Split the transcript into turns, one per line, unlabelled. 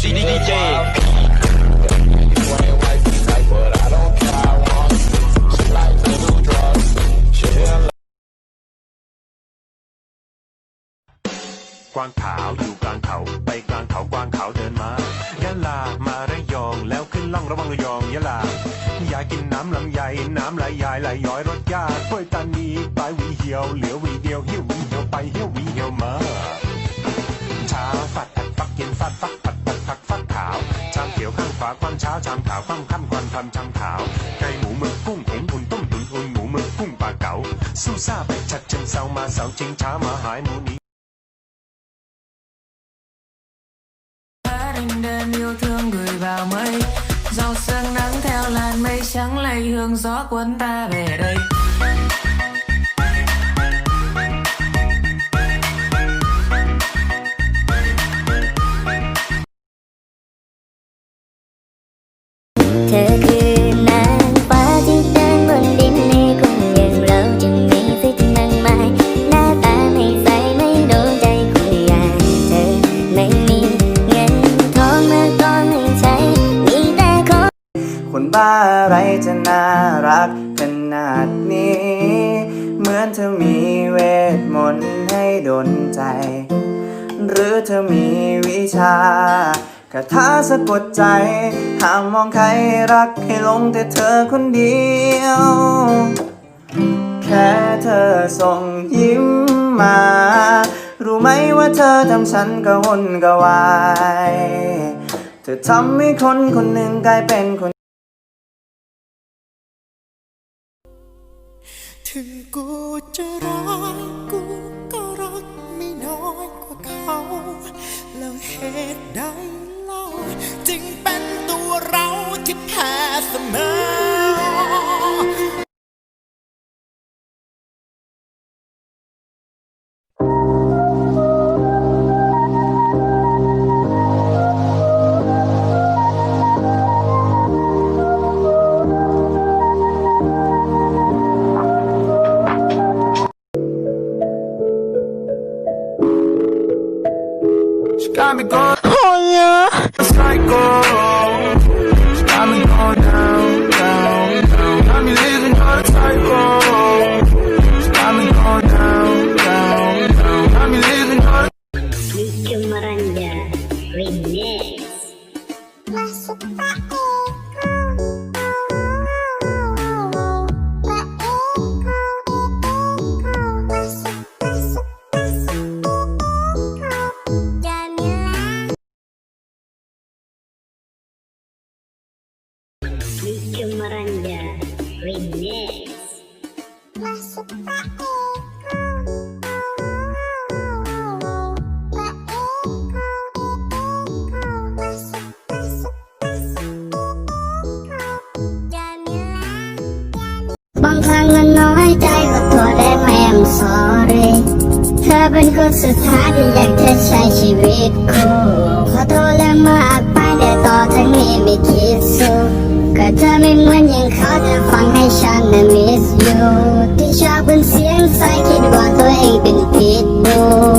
ซีดีเจ กวางขาวอยู่กลางเขา ไปกลางเขากวางขาวเดินมายะลามาระยองแล้วขึ้นล่องระวังระยองยะลาอยากกินน้ำลำไยน้ำไหลยายไหลย้อยรสยากกล้วยตานีปลายวีเหียวเหลือหวีเดียวเหี่ยววีเหียวไปเหี่ยววีเหียวมาช้าฝัดฝักเย็นฟัดฟัก ยวข้างขวาควันเช้าชามขาวคว่ำค่ำควันควันชามขาวไก่หมูหมึกกุ้งเห็นอุ่นต้มตุ๋นอุ่นหมูหมึกกุ้งปลาเก๋าสู้ซ่าไปชัดเชิงเซามาเสาจริงช้ามาหายหมูหนี
đêm đêm yêu thương gửi vào mây dòng sương nắng theo làn mây trắng lây hương gió cuốn ta về đây
เธอคือนางฟ้าที่เดินบนดินในคนอย่างเราจึงมีสิทธิ์มากมายหน้าตาไม่ใสไม่โดนใจคนอย่างเธอไม่มีเงินทองมากก็ไม่ใช่มีแต่ของ
คนบ้าอะไรจะน่ารักขนาดนี้ เหมือนเธอมีเวทมนต์ให้ดนใจ หรือเธอมีวิชาาถาสะกดใจ ห้ามมองใครรักให้ลงแต่เธอคนเดียว แค่เธอส่งยิ้มมา รู้ไหมว่าเธอทำฉันกระวนกระวาย เธอทำให้คนคนหนึ่งกลายเป็นคน
ถึงกูจะร้ายกูก็รักไม่น้อยกว่าเขา แล้วเหตุใด
got me going. Oh yeah. Psycho.
Oranja Remix Masuk Pak บางครั้งมันน้อยใจขอโทษได้ไหม I'm sorry เธอเป็นคนสุดท้ายที่อยากจะใช้ชีวิตคู่ แต่เธอไม่เหมือนอย่างเขาจะฟังให้ฉันนะ miss you ที่ชอบเป็นเสียงใสคิดว่าตัวเองเป็นผิดบู